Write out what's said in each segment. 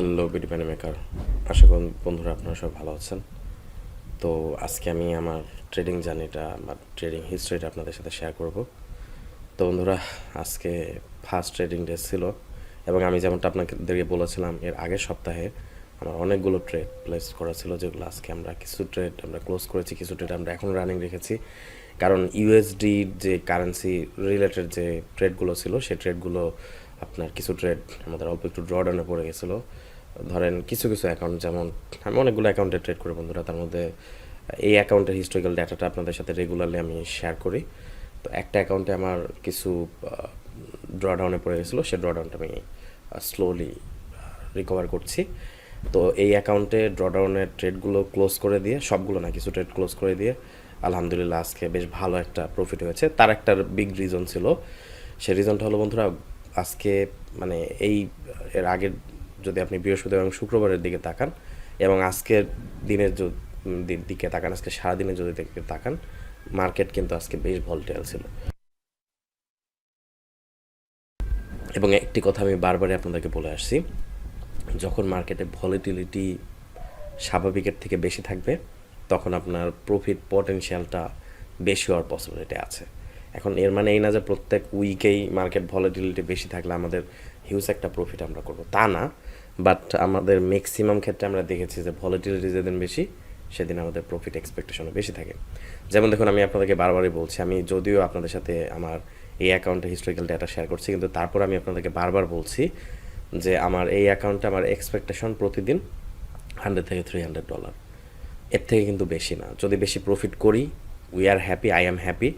Hello BD প্যানে maker আশা করি বন্ধুরা আপনারা সব ভালো আছেন। তো আজকে আমি আমার ট্রেডিং জার্নিটা আমার ট্রেডিং হিস্ট্রিটা আপনাদের সাথে শেয়ার করব। তো বন্ধুরা, আজকে ফার্স্ট ট্রেডিং ডে ছিল এবং আমি যেমনটা আপনাদেরকে বলেছিলাম, এর আগের সপ্তাহে আমার অনেকগুলো ট্রেড প্লেস করা ছিল, যেগুলো আজকে আমরা কিছু ট্রেড আমরা ক্লোজ করেছি, কিছু ট্রেড আমরা এখন রানিং রেখেছি। কারণ ইউএসডি যে কারেন্সি রিলেটেড যে ট্রেডগুলো ছিল, সেই ট্রেডগুলো আপনার কিছু ট্রেড আমাদের অল্প একটু ড্রডাউনে পড়ে গেছিল। ধরেন কিছু কিছু অ্যাকাউন্ট যেমন, আমি অনেকগুলো অ্যাকাউন্টে ট্রেড করি বন্ধুরা, তার মধ্যে এই অ্যাকাউন্টের হিস্টোরিক্যাল ডাটাটা আপনাদের সাথে রেগুলারলি আমি শেয়ার করি। তো একটা অ্যাকাউন্টে আমার কিছু ড্রডাউনে পড়ে গেছিল সেই ড্রডাউনটা আমি স্লোলি রিকভার করছি। তো এই অ্যাকাউন্টে ড্রডাউনের ট্রেডগুলো ক্লোজ করে দিয়ে, সবগুলো না, কিছু ট্রেড ক্লোজ করে দিয়ে, আলহামদুলিল্লাহ আজকে বেশ ভালো একটা প্রফিট হয়েছে। তার একটা বিগ রিজন ছিল, সে রিজনটা হলো বন্ধুরা আজকে মানে এই, এর আগের, যদি আপনি বৃহস্পতিবার এবং শুক্রবারের দিকে তাকান, এবং আজকের দিনের দিকে তাকান, আজকে সারাদিনে যদি দিকে তাকান, মার্কেট কিন্তু আজকে বেশ ভলটেল ছিল। এবং একটি কথা আমি বারবারই আপনাদেরকে বলে আসছি, যখন মার্কেটে ভলিটিলিটি স্বাভাবিকের থেকে বেশি থাকবে, তখন আপনার প্রফিট পটেনশিয়ালটা বেশি হওয়ার পসিবিলিটি আছে। এখন এর মানে এই না যে প্রত্যেক উইকেই মার্কেট ভলিটিলিটি বেশি থাকলে আমাদের হিউজ একটা প্রফিট আমরা করব। তা না বাট আমাদের ম্যাক্সিমাম ক্ষেত্রে আমরা দেখেছি যে ভলিটিলিটি যেদিন বেশি, সেদিন আমাদের প্রফিট এক্সপেকটেশনও বেশি থাকে। যেমন দেখুন, আমি আপনাদেরকে বারবারই বলছি, আমি যদিও আপনাদের সাথে আমার এই অ্যাকাউন্টে হিস্টোরিক্যাল ডেটা শেয়ার করছি, কিন্তু তারপর আমি আপনাদেরকে বারবার বলছি যে আমার এই অ্যাকাউন্টে আমার এক্সপেকটেশন প্রতিদিন হান্ড্রেড থেকে থ্রি হান্ড্রেড ডলার এর থেকে কিন্তু বেশি না। যদি বেশি প্রফিট করি we are happy I am happy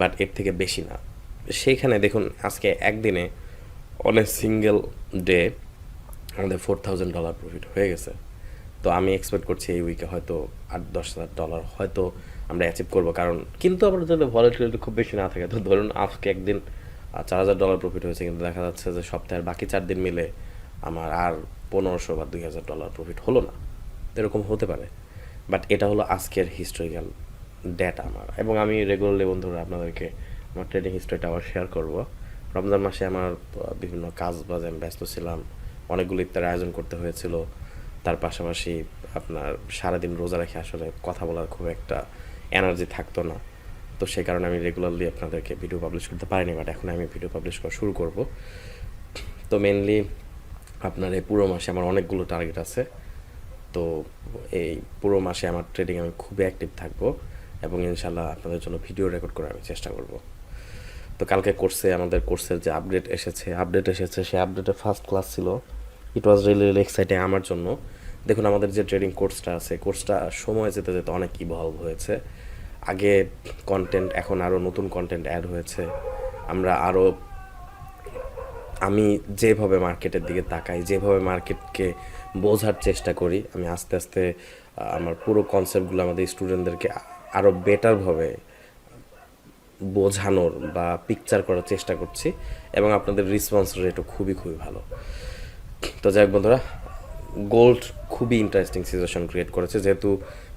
but এর থেকে বেশি না। সেইখানে দেখুন, আজকে একদিনে অন এ সিঙ্গেল ডে আমাদের ফোর থাউজেন্ড ডলার প্রফিট হয়ে গেছে। তো আমি এক্সপেক্ট করছি এই উইকে হয়তো আট, দশ হাজার ডলার হয়তো আমরা অ্যাচিভ করব। কারণ কিন্তু আবার যদি ভলিটিলিটি খুব বেশি না থাকে। তো ধরুন, আজকে একদিন চার হাজার ডলার প্রফিট হয়েছে, কিন্তু দেখা যাচ্ছে যে সপ্তাহের বাকি চার দিন মিলে আমার আর পনেরোশো বা দুই হাজার ডলার প্রফিট হলো না। এরকম হতে পারে। বাট এটা হলো আজকের হিস্টোরিক্যাল ডেটা আমার। এবং আমি রেগুলারলি বন্ধুরা আপনাদেরকে আমার ট্রেডিং হিস্ট্রিটা আবার শেয়ার করব। রমজান মাসে আমার বিভিন্ন কাজ বাজে আমি ব্যস্ত ছিলাম। অনেকগুলো ইফতার আয়োজন করতে হয়েছিল। তার পাশাপাশি আপনার সারাদিন রোজা রেখে আসলে কথা বলার খুব একটা এনার্জি থাকতো না। তো সেই কারণে আমি রেগুলারলি আপনাদেরকে ভিডিও পাবলিশ করতে পারিনি বাট এখন আমি ভিডিও পাবলিশ করা শুরু করব। তো মেনলি আপনার এই পুরো মাসে আমার অনেকগুলো টার্গেট আছে। তো এই পুরো মাসে আমার ট্রেডিং আমি খুবই অ্যাক্টিভ থাকব। এবং ইনশাল্লাহ আপনাদের জন্য ভিডিও রেকর্ড করে আমি চেষ্টা করব। তো কালকে কোর্সে আমাদের কোর্সের যে আপডেট এসেছে আপডেট এসেছে, সেই আপডেটে ফার্স্ট ক্লাস ছিল। It was really really exciting আমার জন্য। দেখুন, আমাদের যে ট্রেডিং কোর্সটা আছে কোর্সটা সময় যেতে যেতে অনেক ইভলভ হয়েছে। আগে কন্টেন্ট এখন আরও নতুন কন্টেন্ট অ্যাড হয়েছে। আমরা আরও আমি যেভাবে মার্কেটের দিকে তাকাই, যেভাবে মার্কেটকে বোঝার চেষ্টা করি, আমি আস্তে আস্তে আমার পুরো কনসেপ্টগুলো আমাদের স্টুডেন্টদেরকে আরও বেটারভাবে বোঝানোর বা পিকচার করার চেষ্টা করছি এবং আপনাদের রেসপন্স রেটও খুবই খুবই ভালো। তো যাই হোক বন্ধুরা গোল্ড খুবই ইন্টারেস্টিং সিচুয়েশন ক্রিয়েট করেছে। যেহেতু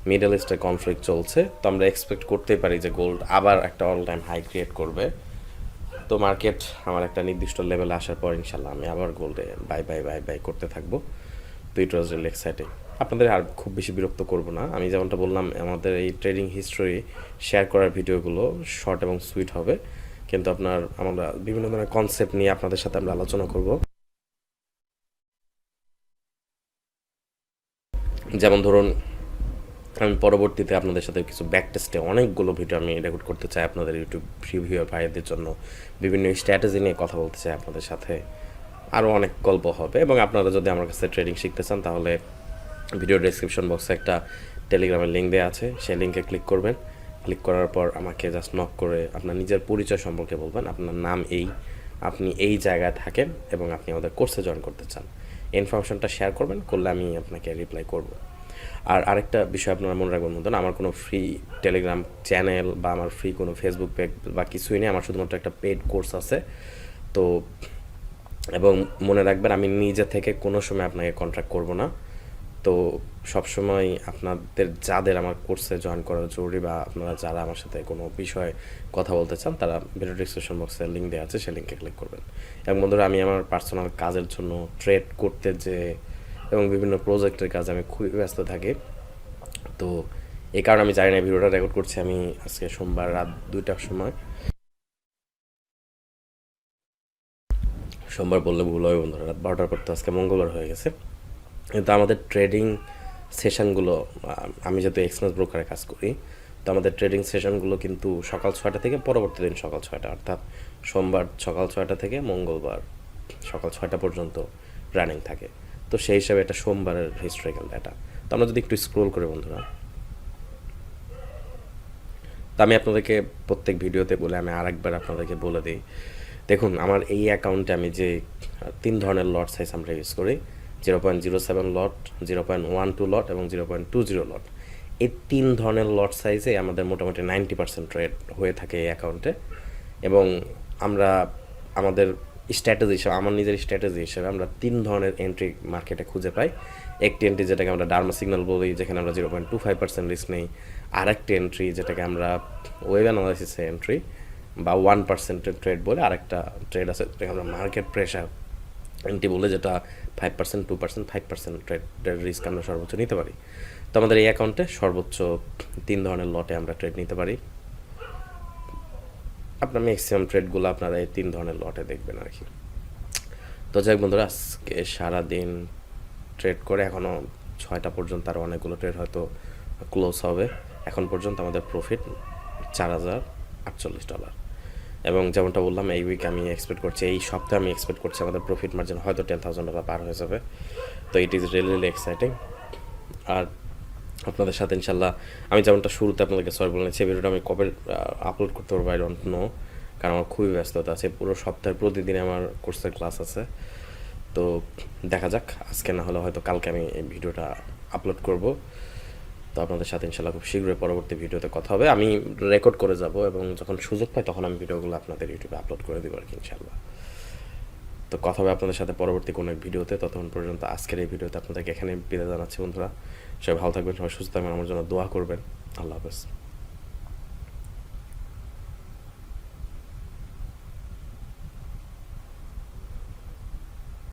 মিডল ইস্টে কনফ্লিক্ট চলছে, তো আমরা এক্সপেক্ট করতেই পারি যে গোল্ড আবার একটা অল টাইম হাই ক্রিয়েট করবে। তো মার্কেট আমার একটা নির্দিষ্ট লেভেলে আসার পর ইনশাল্লাহ আমি আবার গোল্ডে বাই বাই বাই বাই করতে থাকব। তো ইট ওয়াজ রিয়েলি এক্সাইটিং আপনাদের আর খুব বেশি বিরক্ত করব না। আমি যেমনটা বললাম, আমাদের এই ট্রেডিং হিস্টোরি শেয়ার করার ভিডিওগুলো শর্ট এবং সুইট হবে। কিন্তু আপনার, আমরা বিভিন্ন ধরনের কনসেপ্ট নিয়ে আপনাদের সাথে আমরা আলোচনা করব। যেমন ধরুন, আমি পরবর্তীতে আপনাদের সাথে কিছু ব্যাক টেস্টে অনেকগুলো ভিডিও আমি রেকর্ড করতে চাই আপনাদের ইউটিউব রিভিউ ভাইদের জন্য। বিভিন্ন স্ট্র্যাটেজি নিয়ে কথা বলতে চাই আপনাদের সাথে। আরও অনেক গল্প হবে এবং আপনারা যদি আমার কাছে ট্রেডিং শিখতে চান, তাহলে ভিডিও ডেসক্রিপশন বক্সে একটা টেলিগ্রামের লিঙ্ক দেওয়া আছে। সেই লিঙ্কে ক্লিক করবেন। ক্লিক করার পর আমাকে জাস্ট নক করে আপনার নিজের পরিচয় সম্পর্কে বলবেন। আপনার নাম এই, আপনি এই জায়গায় থাকেন এবং আপনি আমাদের কোর্সে জয়েন করতে চান। ইনফরমেশনটা শেয়ার করবেন, করলে আমি আপনাকে রিপ্লাই করব। আর আরেকটা বিষয় আপনারা মনে রাখবেন মতন আমার কোনো ফ্রি টেলিগ্রাম চ্যানেল বা আমার ফ্রি কোনো ফেসবুক পেজ বা কিছুই নেই। আমার শুধুমাত্র একটা পেড কোর্স আছে। তো এবং মনে রাখবেন, আমি নিজে থেকে কোনো সময় আপনাকে কন্ট্যাক্ট করব না। তো সবসময় আপনাদের যাদের আমার কোর্সে জয়েন করা জরুরি বা আপনারা যারা আমার সাথে কোনো বিষয়ে কথা বলতে চান, তারা ভিডিও ডিসক্রিপশন বক্সে লিঙ্ক দেওয়া আছে সেই লিঙ্কে ক্লিক করবেন। এবং বন্ধুরা, আমি আমার পার্সোনাল কাজের জন্য ট্রেড করতে যে এবং বিভিন্ন প্রজেক্টের কাজে আমি খুবই ব্যস্ত থাকি। তো এই কারণে আমি জানি না ভিডিওটা রেকর্ড করছি আমি আজকে সোমবার রাত দুইটার সময়। সোমবার বললে ভুল হবে বন্ধুরা, রাত বারোটার পর তো আজকে মঙ্গলবার হয়ে গেছে। কিন্তু আমাদের ট্রেডিং সেশনগুলো আমি যেহেতু এক্সপ্রেস ব্রোকারে কাজ করি, তো আমাদের ট্রেডিং সেশনগুলো কিন্তু সকাল ছয়টা থেকে পরবর্তী দিন সকাল ছয়টা, অর্থাৎ সোমবার সকাল ছয়টা থেকে মঙ্গলবার সকাল ছয়টা পর্যন্ত রানিং থাকে। তো সেই হিসাবে এটা সোমবারের হিস্ট্রিক্যাল ডাটা তো আমরা যদি একটু স্ক্রোল করি বন্ধুরা। তো আমি আপনাদেরকে প্রত্যেক ভিডিওতে বলে, আমি আরেকবার আপনাদেরকে বলে দিই দেখুন, আমার এই অ্যাকাউন্টে আমি যে তিন ধরনের লট সাইজ আমরা ইউজ করি zero point zero seven lot zero point one two lot এবং zero point two zero lot. এই তিন ধরনের লট সাইজে আমাদের মোটামুটি নাইনটি পার্সেন্ট রেট হয়ে থাকে এই অ্যাকাউন্টে এবং আমরা আমাদের স্ট্র্যাটেজি হিসেবে, আমার নিজের স্ট্র্যাটেজি হিসেবে আমরা তিন ধরনের এন্ট্রি মার্কেটে খুঁজে পাই। একটি এন্ট্রি যেটাকে আমরা ডার্মা সিগন্যাল বলি, যেখানে আমরা zero point two five percent risk নেই। আর একটি এন্ট্রি যেটাকে আমরা ওয়েব অ্যানালাইসিসের এন্ট্রি বা ওয়ান পার্সেন্টের ট্রেড বলে আরেকটা ট্রেড আছে আমরা মার্কেট প্রেশার এন্ট্রি বলে, যেটা five percent two percent five percent ট্রেডের risk আমরা সর্বোচ্চ নিতে পারি। তো আমাদের এই অ্যাকাউন্টে সর্বোচ্চ তিন ধরনের লটে আমরা ট্রেড নিতে পারি। আপনার ম্যাক্সিমাম ট্রেডগুলো আপনারা এই তিন ধরনের লটে দেখবেন আর কি। তো যাই বন্ধুরা, আজকে সারাদিন ট্রেড করে এখনও ছয়টা পর্যন্ত আরও অনেকগুলো ট্রেড হয়তো ক্লোজ হবে। এখন পর্যন্ত আমাদের প্রফিট চার হাজার আটচল্লিশ ডলার এবং যেমনটা বললাম, এই উইক আমি এক্সপেক্ট করছি, এই সপ্তাহে আমি এক্সপেক্ট করছি আমাদের প্রফিট মার্জিন হয়তো টেন থাউজেন্ড ডলার পার হয়ে যাবে। তো it is really really exciting আর আপনাদের সাথে ইনশাল্লাহ আমি যেমনটা শুরুতে আপনাদেরকে সরি বলে নিচ্ছি ভিডিওটা আমি কবে আপলোড করতে পারব আই ডোন্ট নো কারণ আমার খুবই ব্যস্ততা আছে, পুরো সপ্তাহে প্রতিদিন আমার কোর্সের ক্লাস আছে। তো দেখা যাক, আজকে না হলে হয়তো কালকে আমি এই ভিডিওটা আপলোড করব। তো আপনাদের সাথে ইনশাল্লাহ খুব শীঘ্রই পরবর্তী ভিডিওতে কথা হবে। আমি রেকর্ড করে যাব এবং যখন সুযোগ পাই তখন আমি ভিডিওগুলো আপনাদের ইউটিউবে আপলোড করে দেবো আর কি ইনশাল্লাহ। তো কথা হবে আপনাদের সাথে পরবর্তী কোনো এক ভিডিওতে। ততক্ষণ পর্যন্ত আজকের এই ভিডিওতে আপনাদেরকে এখানে বিদায় জানাচ্ছি বন্ধুরা। সবাই ভালো থাকবেন, সবাই সুস্থ থাকবেন, আমার জন্য দোয়া করবেন। আল্লাহ হাফেজ।